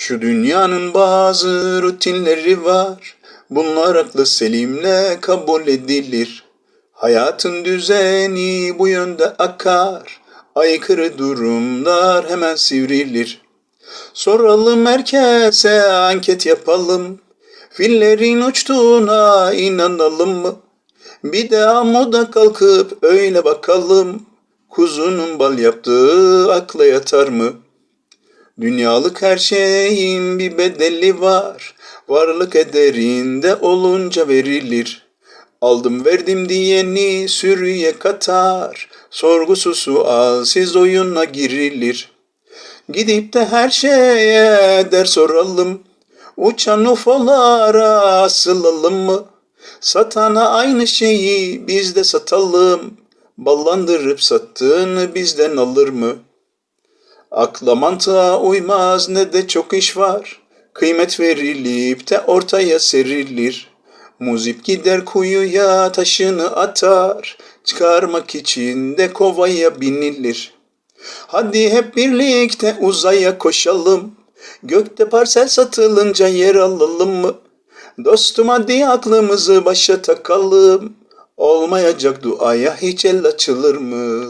Şu dünyanın bazı rutinleri var. Bunlar aklı selimle kabul edilir. Hayatın düzeni bu yönde akar. Aykırı durumlar hemen sivrilir. Soralım herkese anket yapalım. Fillerin uçtuğuna inanalım mı? Bir de amuda kalkıp öyle bakalım. Kuzunun bal yaptığı akla yatar mı? Dünyalık her şeyin bir bedeli var. Varlık ederinde olunca verilir. Aldım verdim diyeni sürüye katar. Sorgusuz sualsiz oyuna girilir. Gidip de her şeye der soralım. Uçan ufolara asılalım mı? Satana aynı şeyi biz de satalım. Ballandırıp sattığını bizden alır mı? Akla mantığa uymaz ne de çok iş var. Kıymet verilip de ortaya serilir. Muzip gider kuyuya taşını atar. Çıkarmak için de kovaya binilir. Hadi hep birlikte uzaya koşalım. Gökte parsel satılınca yer alalım mı? Dostum hadi aklımızı başa takalım. Olmayacak duaya hiç el açılır mı?